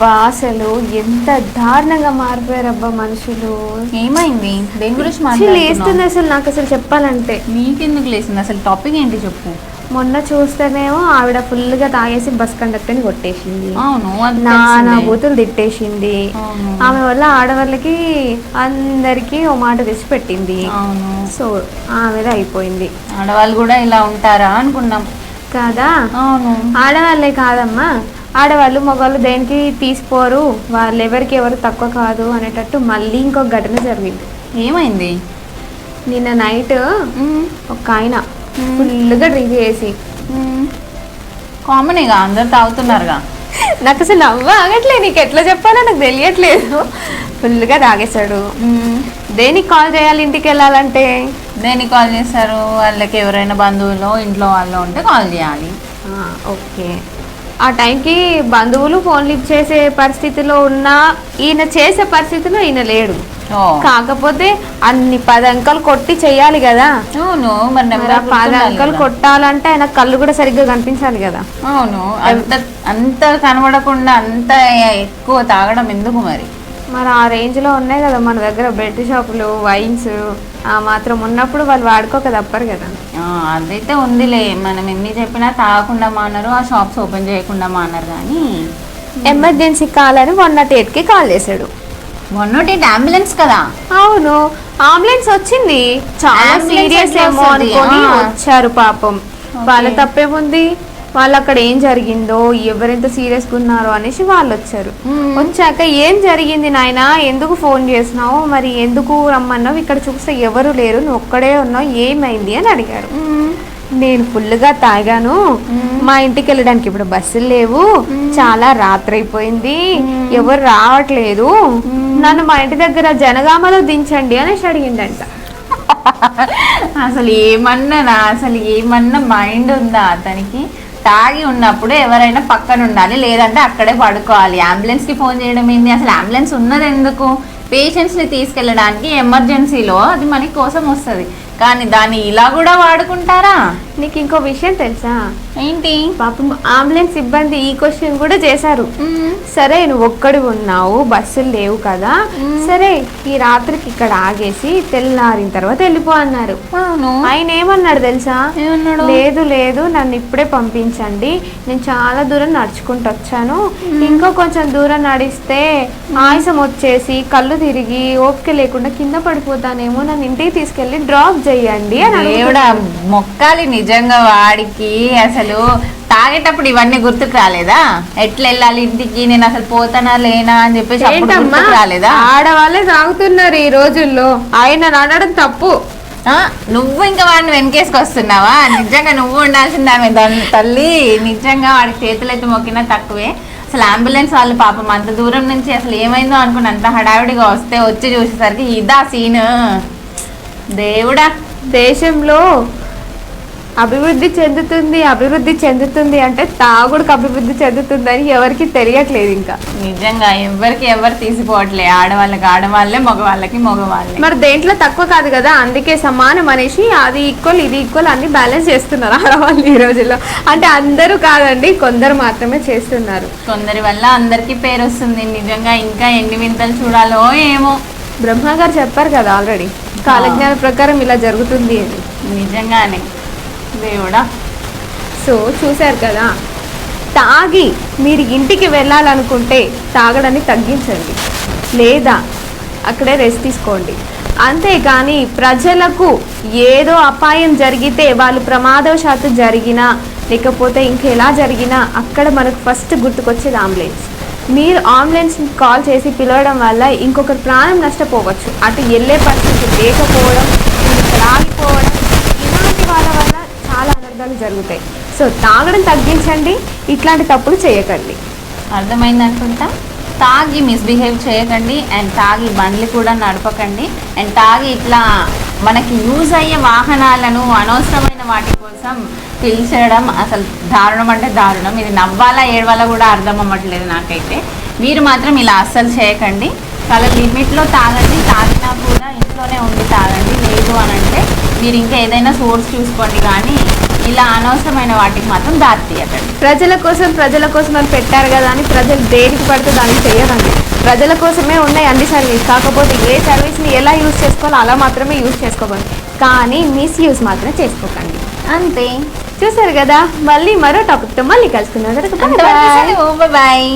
అబ్బా అసలు ఎంత దారుణంగా మారిపోయారబ్బా మనుషులు. ఏమైంది? దేని గురించి లేస్తుంది అసలు నాకు అసలు చెప్పాలంటే. నీకెందుకు లేసింది అసలు టాపిక్ ఏంటి చెప్పు. మొన్న చూస్తేనేమో ఆవిడ ఫుల్గా తాగేసి బస్ కండక్టర్ని కొట్టేసింది. నానా. బూతులు తిట్టేసింది. ఆమె వల్ల ఆడవాళ్ళకి అందరికి ఓ మాట తెచ్చి పెట్టింది సో ఆమెది అయిపోయింది. ఆడవాళ్ళు కూడా ఇలా ఉంటారా అనుకున్నాం. కాదా? ఆడవాళ్ళే కాదమ్మా. ఆడవాళ్ళు మగవాళ్ళు దేనికి తీసిపోరు వాళ్ళు ఎవరికి ఎవరు తక్కువ కాదు అనేటట్టు మళ్ళీ ఇంకొక ఘటన జరిగింది. ఏమైంది? నిన్న నైట్ ఒక ఆయన ఫుల్గా డ్రింక్ చేసి. కామన్ ఇక అందరు తాగుతున్నారుగా. నాకు అసలు నవ్వు ఆగట్లే నీకు ఎట్లా చెప్పాలో నాకు తెలియట్లేదు. ఫుల్గా తాగేశాడు. దేనికి కాల్ చేయాలి ఇంటికి వెళ్ళాలంటే? దేనికి కాల్ చేస్తారు వాళ్ళకి ఎవరైనా బంధువులు ఇంట్లో వాళ్ళు ఉంటే కాల్ చేయాలి. ఓకే. ఆ టైంకి బంధువులు ఫోన్లు ఇచ్చేసే పరిస్థితిలో ఉన్నా ఈయన చేసే పరిస్థితిలో ఈయన లేడు. కాకపోతే అన్ని పది అంకలు కొట్టి చెయ్యాలి కదా. అవును పది అంకలు కొట్టాలంటే ఆయన కళ్ళు కూడా సరిగ్గా కనిపించాలి కదా. అవును అంత అంత కనబడకుండా అంత ఎక్కువ తాగడం ఎందుకు మరి? మరి ఆ రేంజ్లో ఉన్నాయి కదా మన దగ్గర బెడ్ షాపులు వైన్స్ ఆ మాత్రం ఉన్నప్పుడు వాళ్ళు వాడుకోక తప్పరు కదా. అదైతే ఉందిలే. మనం ఎన్ని చెప్పినా తాగకుండా మానరు ఆ షాప్స్ ఓపెన్ చేయకుండా మానరు కానీ ఎమర్జెన్సీ కాల్ అని వన్ నాట్ ఎయిట్కి కాల్ చేశాడు. మొన్నటి అంబులెన్స్ కదా? అవును. అంబులెన్స్ వచ్చింది. చాలా సీరియస్ ఏమో? అనుకొని. వచ్చారు పాపం. వాళ్ళ తప్పేముంది? వాళ్ళు అక్కడ ఏం జరిగిందో ఎవరెంత సీరియస్గా ఉన్నారో అనేసి వాళ్ళు వచ్చారు. వచ్చాక ఏం జరిగింది నాయన? ఎందుకు ఫోన్ చేసినావు మరి ఎందుకు రమ్మన్నావు? ఇక్కడ చూస్తే ఎవరు లేరు నువ్వు ఒక్కడే ఉన్నావు ఏమైంది అని అడిగారు. నేను ఫుల్గా తాగాను. మా ఇంటికి వెళ్ళడానికి ఇప్పుడు బస్సులు లేవు. చాలా రాత్రి అయిపోయింది ఎవరు రావట్లేదు. నన్ను మా ఇంటి దగ్గర జనగామలో దించండి అనేసి అడిగిండంట అసలు ఏమన్నా అసలు ఏమన్నా మైండ్ ఉందా అతనికి? తాగి ఉన్నప్పుడు ఎవరైనా పక్కన ఉండాలి లేదంటే అక్కడే పడుకోవాలి. అంబులెన్స్కి ఫోన్ చేయడం ఏంది? అసలు అంబులెన్స్ ఉన్నది ఎందుకు పేషెంట్స్ని తీసుకెళ్ళడానికి ఎమర్జెన్సీలో అది మనకి కోసం వస్తుంది. కానీ దాన్ని ఇలా కూడా వాడుకుంటారా? నీకు ఇంకో విషయం తెలుసా? ఏంటి? పాపం అంబులెన్స్ సిబ్బంది ఈ క్వశ్చన్ కూడా చేశారు. సరే నువ్వు ఒక్కడు ఉన్నావు బస్సులు లేవు కదా. సరే ఈ రాత్రికి ఇక్కడ ఆగేసి తెల్లారిన తర్వాత వెళ్ళిపో అన్నారు. ఆయన ఏమన్నాడు తెలుసా? లేదు లేదు నన్ను ఇప్పుడే పంపించండి. నేను చాలా దూరం నడుచుకుంటూ వచ్చాను. ఇంకా కొంచెం దూరం నడిస్తే ఆయాసం వచ్చేసి కళ్ళు తిరిగి ఓపిక లేకుండా కింద పడిపోతానేమో నన్ను ఇంటికి తీసుకెళ్ళి డ్రాప్ చేయండి అని దేవుడా. మొక్కాలి నిజంగా వాడికి అసలు తాగేటప్పుడు ఇవన్నీ గుర్తుకు రాలేదా? ఎట్లా వెళ్ళాలి ఇంటికి? నేను అసలు పోతానా లేనా అని చెప్పేసి అప్పుడు ఏంటమ్మా? గుర్తుకు రాలేదా? ఆడవాళ్ళే తాగుతున్నారు ఈ రోజుల్లో. ఆయన అనడం తప్పు. నువ్వు ఇంకా వాడిని వెనకేసుకు వస్తున్నావా నిజంగా నువ్వు ఉండాల్సింది ఆమె దాని తల్లి. నిజంగా వాడికి చేతులు అయితే మొక్కినా తక్కువే. అసలు అంబులెన్స్ వాళ్ళు పాపం అంత దూరం నుంచి అసలు ఏమైందో అనుకుని అంత హడావిడిగా వస్తే వచ్చి చూసేసరికి ఇదా సీన్. దేవుడా దేశంలో అభివృద్ధి చెందుతుంది అభివృద్ధి చెందుతుంది అంటే తాగుడుకు అభివృద్ధి చెందుతుందని ఎవరికి తెలియట్లేదు ఇంకా. నిజంగా ఎవరికి ఎవరు తీసిపోవట్లే ఆడవాళ్ళకి ఆడవాళ్ళే మగవాళ్ళకి మగవాళ్ళే. మరి దేంట్లో తక్కువ కాదు కదా అందుకే సమానం అనేసి అది ఈక్వల్ ఇది ఈక్వల్ అన్ని బ్యాలెన్స్ చేస్తున్నారు ఆడవాళ్ళు ఈ రోజుల్లో. అంటే అందరూ కాదండి కొందరు మాత్రమే చేస్తున్నారు. కొందరి వల్ల అందరికీ పేరు వస్తుంది నిజంగా ఇంకా ఎన్ని వింతలు చూడాలో ఏమో. బ్రహ్మ గారు చెప్పారు కదా ఆల్రెడీ. కాలజ్ఞాన ప్రకారం ఇలా జరుగుతుంది అని. నిజంగానే. దేవుడా. సో చూశారు కదా. తాగి మీరు ఇంటికి వెళ్ళాలనుకుంటే తాగడాన్ని తగ్గించండి. లేదా అక్కడే రెస్ట్ తీసుకోండి. అంతేగాని ప్రజలకు ఏదో అపాయం జరిగితే వాళ్ళు ప్రమాదవశాత్తు జరిగినా లేకపోతే ఇంకెలా జరిగినా అక్కడ మనకు ఫస్ట్ గుర్తుకొచ్చేది అంబులెన్స్. మీరు అంబులెన్స్ కాల్ చేసి పిలవడం వల్ల ఇంకొకరి ప్రాణం నష్టపోవచ్చు. అటు వెళ్ళే పరిస్థితి లేకపోవడం రాలిపోవడం ఇలాంటి వాళ్ళ వల్ల చాలా అనర్థాలు జరుగుతాయి. సో తాగడం తగ్గించండి ఇట్లాంటి తప్పులు చేయకండి. అర్థమైంది అనుకుంటా? తాగి మిస్బిహేవ్ చేయకండి అండ్ తాగి బండ్లు కూడా నడపకండి అండ్ తాగి ఇట్లా మనకి యూజ్ అయ్యే వాహనాలను అనవసరమైన వాటి కోసం పిలిచడం అసలు దారుణం అంటే దారుణం. ఇది నవ్వాలా ఏడవాలా కూడా అర్థం అవ్వట్లేదు నాకైతే. మీరు మాత్రం ఇలా అస్సలు చేయకండి. చాలా లిమిట్లో తాగండి. తాగినా కూడా ఇంట్లోనే ఉండి తాగండి. లేదు అని అంటే మీరు ఇంకా ఏదైనా సోర్స్ చూసుకోండి కానీ ఇలా అనవసరమైన వాటికి మాత్రం దారి తీయకండి. ప్రజల కోసం ప్రజల కోసం అని పెట్టారు కదా అని ప్రజలు దేనికి పడితే దానికి చేయరండి. ప్రజల కోసమే ఉన్నాయి అన్ని సర్వీస్. కాకపోతే ఏ సర్వీస్ని ఎలా యూజ్ చేసుకోవాలో అలా మాత్రమే యూజ్ చేసుకోకండి. కానీ మిస్యూజ్ మాత్రం చేసుకోకండి. అంతే. చూసారు కదా? మళ్ళీ మరో టాపిక్తో మళ్ళీ సెలవు. బాయ్